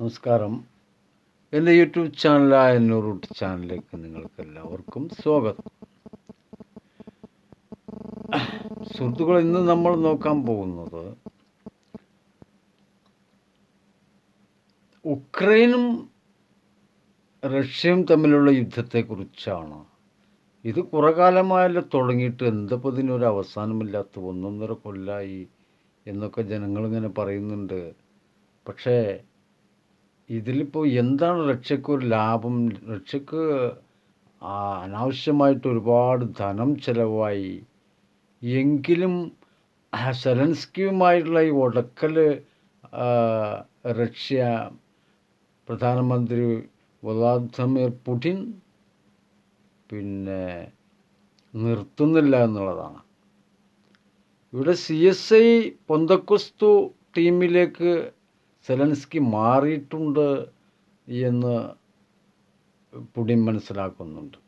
നമസ്കാരം. എന്റെ യൂട്യൂബ് ചാനലായ നൂറൂട്ട് ചാനലിലേക്ക് നിങ്ങൾക്ക് എല്ലാവർക്കും സ്വാഗതം. സുഹൃത്തുക്കൾ ഇന്ന് നമ്മൾ നോക്കാൻ പോകുന്നത് ഉക്രൈനും റഷ്യയും തമ്മിലുള്ള യുദ്ധത്തെക്കുറിച്ചാണ്. ഇത് കുറേ കാലമായല്ലോ തുടങ്ങിയിട്ട് എന്തപ്പോൾ ഇതിനൊരു അവസാനമില്ലാത്ത ഒന്നൊന്നര കൊല്ലായി എന്നൊക്കെ ജനങ്ങളിങ്ങനെ പറയുന്നുണ്ട്. പക്ഷേ ഇതിലിപ്പോൾ എന്താണ് റഷ്യക്ക് ഒരു ലാഭം? റഷ്യക്ക് അനാവശ്യമായിട്ട് ഒരുപാട് ധനം ചിലവായി. എങ്കിലും സെലൻസ്കിയുമായിട്ടുള്ള ഈ ഉടക്കൽ റഷ്യ പ്രധാനമന്ത്രി വ്ളാദിമിർ പുടിൻ പിന്നെ നിർത്തുന്നില്ല എന്നുള്ളതാണ്. ഇവിടെ സി എസ് ഐ പൊന്തക്കുസ്തു ടീമിലേക്ക് സെലൻസ്കി മാറിയിട്ടുണ്ട് എന്ന് പുടിൻ മനസ്സിലാക്കുന്നുണ്ട്.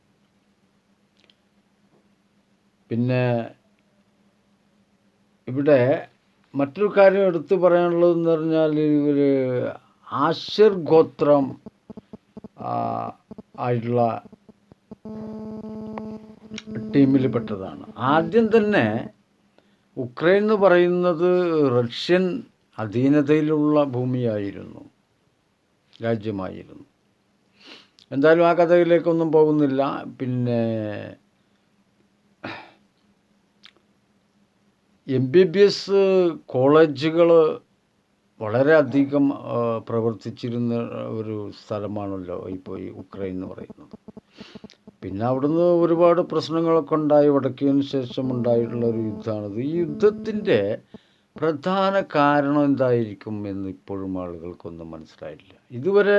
പിന്നെ ഇവിടെ മറ്റൊരു കാര്യം എടുത്തു പറയാനുള്ളതെന്ന് പറഞ്ഞാൽ ഇവർ ആശർ ഗോത്രം ആയിട്ടുള്ള ടീമിൽ പെട്ടതാണ്. ആദ്യം തന്നെ ഉക്രൈൻ എന്ന് പറയുന്നത് റഷ്യൻ അധീനതയിലുള്ള ഭൂമിയായിരുന്നു. രാജ്യമായിരുന്നു. എന്തായാലും ആ കഥയിലേക്കൊന്നും പോകുന്നില്ല. പിന്നെ എം ബി ബി എസ് കോളേജുകൾ വളരെയധികം പ്രവർത്തിച്ചിരുന്ന ഒരു സ്ഥലമാണല്ലോ ഇപ്പോൾ ഈ ഉക്രൈൻ എന്ന് പറയുന്നത്. പിന്നെ അവിടുന്ന് ഒരുപാട് പ്രശ്നങ്ങളൊക്കെ ഉണ്ടായി. വടക്കേന് ശേഷം ഉണ്ടായിട്ടുള്ള ഒരു യുദ്ധമാണിത്. ഈ യുദ്ധത്തിന്റെ പ്രധാന കാരണം എന്തായിരിക്കും എന്ന് ഇപ്പോഴും ആളുകൾക്കൊന്നും മനസ്സിലായില്ല. ഇതുവരെ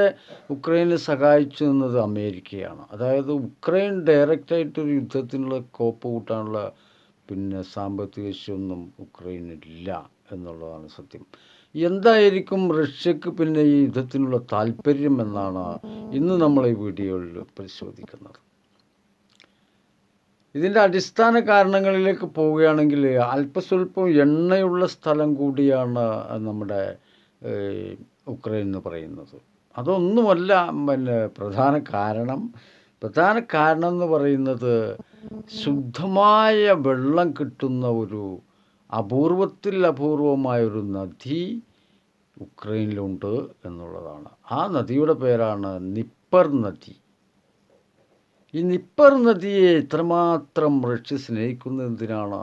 ഉക്രൈനെ സഹായിച്ചു നിന്നത് അമേരിക്കയാണ്. അതായത് ഉക്രൈൻ ഡയറക്റ്റായിട്ടൊരു യുദ്ധത്തിനുള്ള കോപ്പ് കൂട്ടാനുള്ള പിന്നെ സാമ്പത്തിക ശേഷിയൊന്നും ഉക്രൈനില്ല എന്നുള്ളതാണ് സത്യം. എന്തായിരിക്കും റഷ്യക്ക് പിന്നെ ഈ യുദ്ധത്തിനുള്ള താല്പര്യം എന്നാണ് ഇന്ന് നമ്മൾ ഈ വീഡിയോയിൽ പരിശോധിക്കുന്നത്. ഇതിന്റെ അടിസ്ഥാന കാരണങ്ങളിലേക്ക് പോവുകയാണെങ്കിൽ അല്പസ്വല്പം എണ്ണയുള്ള സ്ഥലം കൂടിയാണ് നമ്മുടെ ഉക്രൈൻ എന്ന് പറയുന്നത്. അതൊന്നുമല്ല പിന്നെ പ്രധാന കാരണം. പ്രധാന കാരണം എന്ന് പറയുന്നത് ശുദ്ധമായ വെള്ളം കിട്ടുന്ന ഒരു അപൂർവത്തിൽ അപൂർവമായൊരു നദി ഉക്രൈനിലുണ്ട് എന്നുള്ളതാണ്. ആ നദിയുടെ പേരാണ് നിപ്പർ നദി. ഈ നിപ്പർ നദിയെ ഇത്രമാത്രം റഷ്യ സ്നേഹിക്കുന്നത് എന്തിനാണ്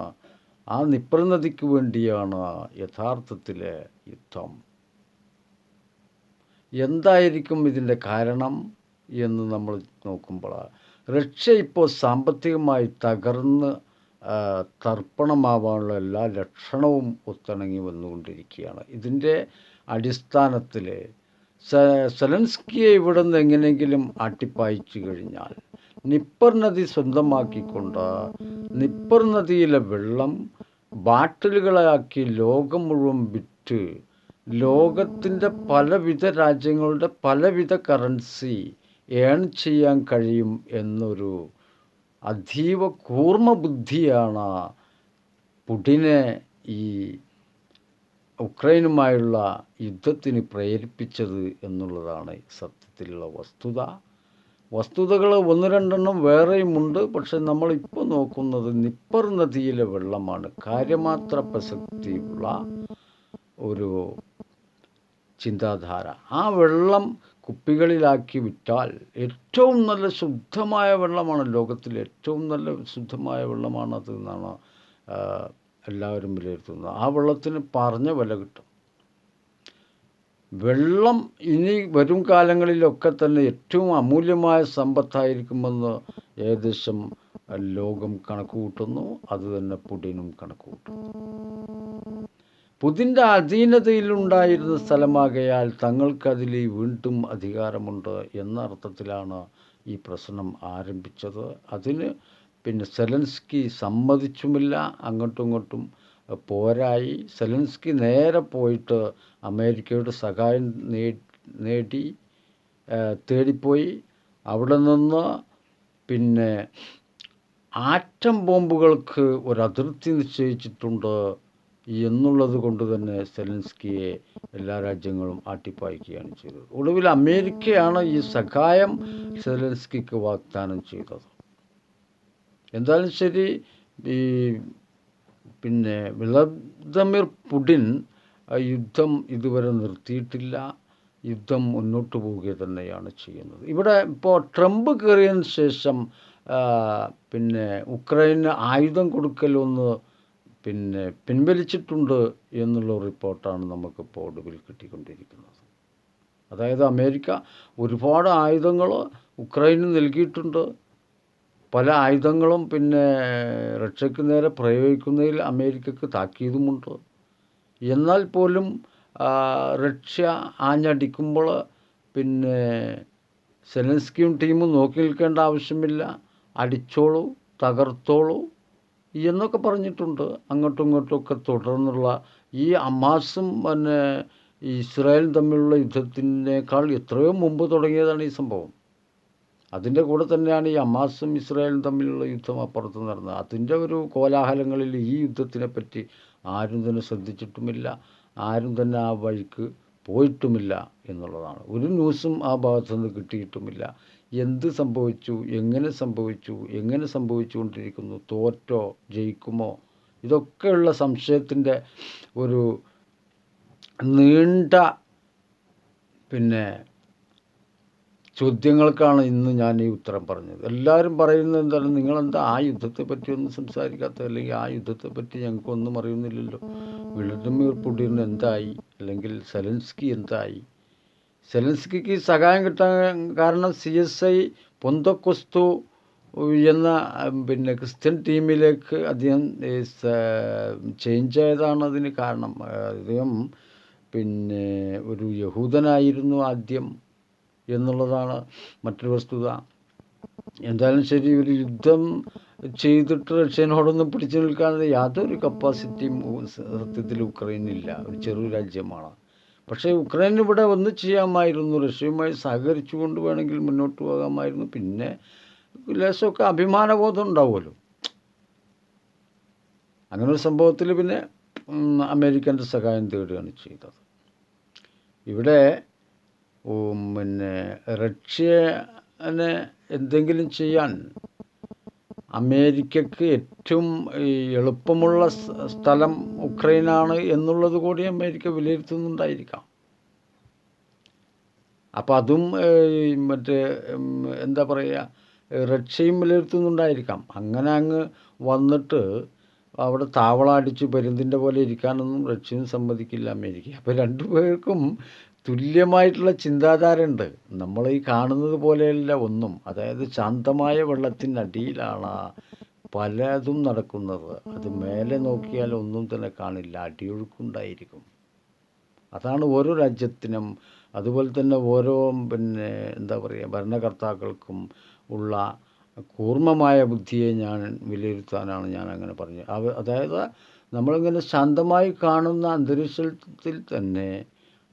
ആ നിപ്പർ നദിക്ക് വേണ്ടിയാണ് യഥാർത്ഥത്തിലെ യുദ്ധം. എന്തായിരിക്കും ഇതിന്റെ കാരണം എന്ന് നമ്മൾ നോക്കുമ്പോൾ റഷ്യ ഇപ്പോൾ സാമ്പത്തികമായി തകർന്ന് തർപ്പണമാവാനുള്ള എല്ലാ ലക്ഷണവും ഒത്തിണങ്ങി വന്നുകൊണ്ടിരിക്കുകയാണ്. ഇതിന്റെ അടിസ്ഥാനത്തിൽ സെലൻസ്കിയെ ഇവിടെ നിന്ന് എങ്ങനെയെങ്കിലും അട്ടിപ്പായിച്ചു കഴിഞ്ഞാൽ നിപ്പർ നദി സ്വന്തമാക്കിക്കൊണ്ട് നിപ്പർ നദിയിലെ വെള്ളം ബാട്ടിലുകളാക്കി ലോകം മുഴുവൻ വിറ്റ് ലോകത്തിന്റെ പലവിധ രാജ്യങ്ങളുടെ പലവിധ കറൻസി ഏൺ ചെയ്യാൻ കഴിയും എന്നൊരു അതീവ കൂർമ്മ ബുദ്ധിയാണ് പുടിനെ ഈ ഉക്രൈനുമായുള്ള യുദ്ധത്തിന് പ്രേരിപ്പിച്ചത് എന്നുള്ളതാണ് സത്യത്തിലുള്ള വസ്തുത. വസ്തുതകൾ ഒന്ന് രണ്ടെണ്ണം വേറെയുമുണ്ട് പക്ഷെ നമ്മളിപ്പോൾ നോക്കുന്നത് നിപ്പർ നദിയിലെ വെള്ളമാണ്. കാര്യമാത്ര പ്രസക്തിയുള്ള ഒരു ചിന്താധാര. ആ വെള്ളം കുപ്പികളിലാക്കി വിറ്റാൽ ഏറ്റവും നല്ല ശുദ്ധമായ വെള്ളമാണ് ലോകത്തിൽ ഏറ്റവും നല്ല ശുദ്ധമായ വെള്ളമാണത് എന്നാണ് എല്ലാവരും വിലയിരുത്തുന്നത്. ആ വെള്ളത്തിന് പറഞ്ഞ വില കിട്ടും. വെള്ളം ഇനി വരും കാലങ്ങളിലൊക്കെ തന്നെ ഏറ്റവും അമൂല്യമായ സമ്പത്തായിരിക്കുമെന്ന് ഏകദേശം ലോകം കണക്ക് കൂട്ടുന്നു അത് പുടിനും കണക്ക് കൂട്ടുന്നു പുതിന്റെ അധീനതയിലുണ്ടായിരുന്ന സ്ഥലമാകയാൽ തങ്ങൾക്കതിൽ വീണ്ടും അധികാരമുണ്ട് എന്ന അർത്ഥത്തിലാണ് ഈ പ്രശ്നം ആരംഭിച്ചത്. അതിന് പിന്നെ സെലൻസ്കി സമ്മതിച്ചുമില്ല. അങ്ങോട്ടും ഇങ്ങോട്ടും പോരായി. സെലൻസ്കി നേരെ പോയിട്ട് അമേരിക്കയുടെ സഹായം നേടി തേടിപ്പോയി. അവിടെ നിന്ന് പിന്നെ ആറ്റം ബോംബുകൾക്ക് ഒരു അതിർത്തി നിശ്ചയിച്ചിട്ടുണ്ട് എന്നുള്ളത് കൊണ്ട് തന്നെ സെലൻസ്കിയെ എല്ലാ രാജ്യങ്ങളും ആട്ടിപ്പായിക്കുകയാണ് ചെയ്തത്. ഒടുവിൽ അമേരിക്കയാണ് ഈ സഹായം സെലൻസ്കിക്ക് വാഗ്ദാനം ചെയ്തത്. എന്തായാലും ശരി ഈ പിന്നെ വ്ളാദിമിർ പുടിൻ യുദ്ധം ഇതുവരെ നിർത്തിയിട്ടില്ല. യുദ്ധം മുന്നോട്ട് പോവുക തന്നെയാണ് ചെയ്യുന്നത്. ഇവിടെ ഇപ്പോൾ ട്രംപ് കയറിയതിന് ശേഷം പിന്നെ ഉക്രൈന് ആയുധം കൊടുക്കലൊന്ന് പിന്നെ പിൻവലിച്ചിട്ടുണ്ട് എന്നുള്ള റിപ്പോർട്ടാണ് നമുക്കിപ്പോൾ ഒടുവിൽ കിട്ടിക്കൊണ്ടിരിക്കുന്നത്. അതായത് അമേരിക്ക ഒരുപാട് ആയുധങ്ങൾ ഉക്രൈന് നൽകിയിട്ടുണ്ട്. പല ആയുധങ്ങളും പിന്നെ റഷ്യക്ക് നേരെ പ്രയോഗിക്കുന്നതിൽ അമേരിക്കക്ക് താക്കീതുമുണ്ട്. എന്നാൽ പോലും റഷ്യ ആഞ്ഞടിക്കുമ്പോൾ പിന്നെ സെലൻസ്കിയും ടീമും നോക്കി നിൽക്കേണ്ട ആവശ്യമില്ല. അടിച്ചോളൂ തകർത്തോളൂ എന്നൊക്കെ പറഞ്ഞിട്ടുണ്ട്. അങ്ങോട്ടും ഇങ്ങോട്ടും ഒക്കെ തുടർന്നുള്ള ഈ അമാസും പിന്നെ ഇസ്രായേലും തമ്മിലുള്ള യുദ്ധത്തിനേക്കാൾ എത്രയോ മുമ്പ് തുടങ്ങിയതാണ് ഈ സംഭവം. അതിന്റെ കൂടെ തന്നെയാണ് ഈ അമാസും ഇസ്രായേലും തമ്മിലുള്ള യുദ്ധം അപ്പുറത്ത് നടന്നത്. അതിന്റെ ഒരു കോലാഹലങ്ങളിൽ ഈ യുദ്ധത്തിനെ പറ്റി ആരും തന്നെ ശ്രദ്ധിച്ചിട്ടുമില്ല. ആരും തന്നെ ആ വഴിക്ക് പോയിട്ടുമില്ല എന്നുള്ളതാണ്. ഒരു ന്യൂസും ആ ഭാഗത്തു നിന്ന് കിട്ടിയിട്ടുമില്ല. എന്ത് സംഭവിച്ചു? എങ്ങനെ സംഭവിച്ചു? എങ്ങനെ സംഭവിച്ചുകൊണ്ടിരിക്കുന്നു? തോറ്റോ? ജയിക്കുമോ? ഇതൊക്കെയുള്ള സംശയത്തിന്റെ ഒരു നീണ്ട പിന്നെ ചോദ്യങ്ങൾക്കാണ് ഇന്ന് ഞാൻ ഈ ഉത്തരം പറഞ്ഞത്. എല്ലാവരും പറയുന്നത് എന്താണ്? നിങ്ങളെന്താ ആ യുദ്ധത്തെ പറ്റി ഒന്നും സംസാരിക്കാത്ത അല്ലെങ്കിൽ ആ യുദ്ധത്തെ പറ്റി ഞങ്ങൾക്കൊന്നും അറിയുന്നില്ലല്ലോ. വ്ളാദിമിർ പുടിൻ എന്തായി? അല്ലെങ്കിൽ സെലൻസ്കി എന്തായി? സെലൻസ്കിക്ക് സഹായം കിട്ടാൻ കാരണം സി എസ് ഐ പൊന്തക്കൊസ്തു എന്ന പിന്നെ ക്രിസ്ത്യൻ ടീമിലേക്ക് അദ്ദേഹം ചേഞ്ച് ആയതാണ് അതിന് കാരണം. അദ്ദേഹം പിന്നെ ഒരു യഹൂദനായിരുന്നു ആദ്യം. എന്നുള്ളതാണ് മറ്റൊരു വസ്തുത. എന്തായാലും ശരി ഒരു യുദ്ധം ചെയ്തിട്ട് റഷ്യനോടൊന്നും പിടിച്ചു നിൽക്കാതെ യാതൊരു കപ്പാസിറ്റിയും സത്യത്തിൽ ഉക്രൈനില്ല ഒരു ചെറു രാജ്യമാണ്. പക്ഷേ ഉക്രൈൻ ഇവിടെ ഒന്ന് ചെയ്യാമായിരുന്നു. റഷ്യയുമായി സഹകരിച്ചുകൊണ്ട് വേണമെങ്കിൽ മുന്നോട്ട് പോകാമായിരുന്നു. പിന്നെ ലേശമൊക്കെ അഭിമാനബോധം ഉണ്ടാവുമല്ലോ. അങ്ങനെ ഒരു സംഭവത്തിൽ പിന്നെ അമേരിക്കന്റെ സഹായം തേടുകയാണ് ചെയ്തത്. ഇവിടെ പിന്നെ റഷ്യനെ എന്തെങ്കിലും ചെയ്യാൻ അമേരിക്കയ്ക്ക് ഏറ്റവും എളുപ്പമുള്ള സ്ഥലം ഉക്രൈനാണ് എന്നുള്ളത് കൂടി അമേരിക്ക വിലയിരുത്തുന്നുണ്ടായിരിക്കാം. അപ്പം അതും മറ്റേ എന്താ പറയുക റഷ്യയും വിലയിരുത്തുന്നുണ്ടായിരിക്കാം. അങ്ങനെ അങ്ങ് വന്നിട്ട് അവിടെ താവളം അടിച്ച് പരുന്തിന്റെ പോലെ ഇരിക്കാനൊന്നും റഷ്യയും സമ്മതിക്കില്ല അമേരിക്ക. അപ്പോൾ രണ്ടു പേർക്കും തുല്യമായിട്ടുള്ള ചിന്താധാര ഉണ്ട് നമ്മൾ ഈ കാണുന്നത് പോലെയല്ല ഒന്നും. അതായത് ശാന്തമായ വെള്ളത്തിനടിയിലാണ് പലതും നടക്കുന്നത്. അത് മേലെ നോക്കിയാൽ ഒന്നും തന്നെ കാണില്ല. അടിയൊഴുക്കുണ്ടായിരിക്കും. അതാണ് ഓരോ രാജ്യത്തിനും അതുപോലെ തന്നെ ഓരോ പിന്നെ എന്താ പറയുക ഭരണകർത്താക്കൾക്കും ഉള്ള കൂർമ്മമായ ബുദ്ധിയെ ഞാൻ വിലയിരുത്താനാണ് ഞാൻ അങ്ങനെ പറഞ്ഞത് അതായത് നമ്മളിങ്ങനെ ശാന്തമായി കാണുന്ന അന്തരീക്ഷത്തിൽ തന്നെ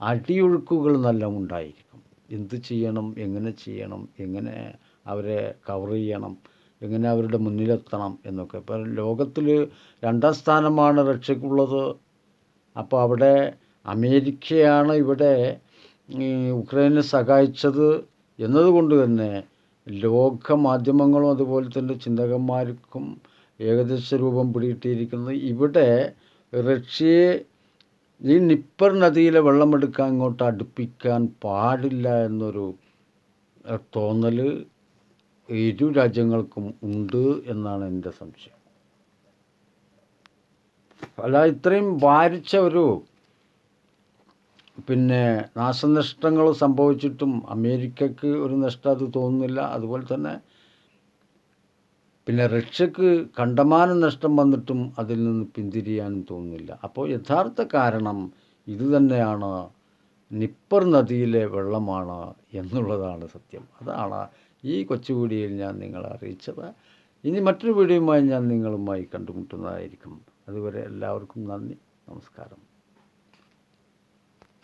അടിയൊഴുക്കുകൾ നല്ല ഉണ്ടായിരിക്കും. എന്ത് ചെയ്യണം? എങ്ങനെ ചെയ്യണം? എങ്ങനെ അവരെ കവർ ചെയ്യണം? എങ്ങനെ അവരുടെ മുന്നിലെത്തണം? എന്നൊക്കെ. ഇപ്പം ലോകത്തിൽ രണ്ടാം സ്ഥാനമാണ് റഷ്യക്കുള്ളത്. അപ്പോൾ അവിടെ അമേരിക്കയാണ് ഇവിടെ ഉക്രൈനെ സഹായിച്ചത് എന്നതുകൊണ്ട് തന്നെ ലോക മാധ്യമങ്ങളും അതുപോലെ തന്നെ ചിന്തകന്മാർക്കും ഏകദേശ രൂപം പിടികിട്ടിയിരിക്കുന്നത് ഇവിടെ റഷ്യയെ ഈ നിപ്പർ നദിയിലെ വെള്ളമെടുക്കാൻ ഇങ്ങോട്ട് അടുപ്പിക്കാൻ പാടില്ല എന്നൊരു തോന്നൽ ഇരു രാജ്യങ്ങൾക്കും ഉണ്ട് എന്നാണ് എന്റെ സംശയം. അല്ല ഇത്രയും ഭാരിച്ച ഒരു പിന്നെ നാശനഷ്ടങ്ങൾ സംഭവിച്ചിട്ടും അമേരിക്കക്ക് ഒരു നഷ്ടം അത് തോന്നുന്നില്ല. അതുപോലെ തന്നെ പിന്നെ റഷ്യക്ക് കണ്ടമാനം നഷ്ടം വന്നിട്ടും അതിൽ നിന്ന് പിന്തിരിയാനും തോന്നുന്നില്ല. അപ്പോൾ യഥാർത്ഥ കാരണം ഇതുതന്നെയാണ് നിപ്പർ നദിയിലെ വെള്ളമാണ് എന്നുള്ളതാണ് സത്യം. അതാണ് ഈ കൊച്ചു വീഡിയോയിൽ ഞാൻ നിങ്ങളെ അറിയിച്ചത്. ഇനി മറ്റൊരു വീഡിയോയുമായി ഞാൻ നിങ്ങളുമായി കണ്ടുമുട്ടുന്നതായിരിക്കും. അതുവരെ എല്ലാവർക്കും നന്ദി. നമസ്കാരം.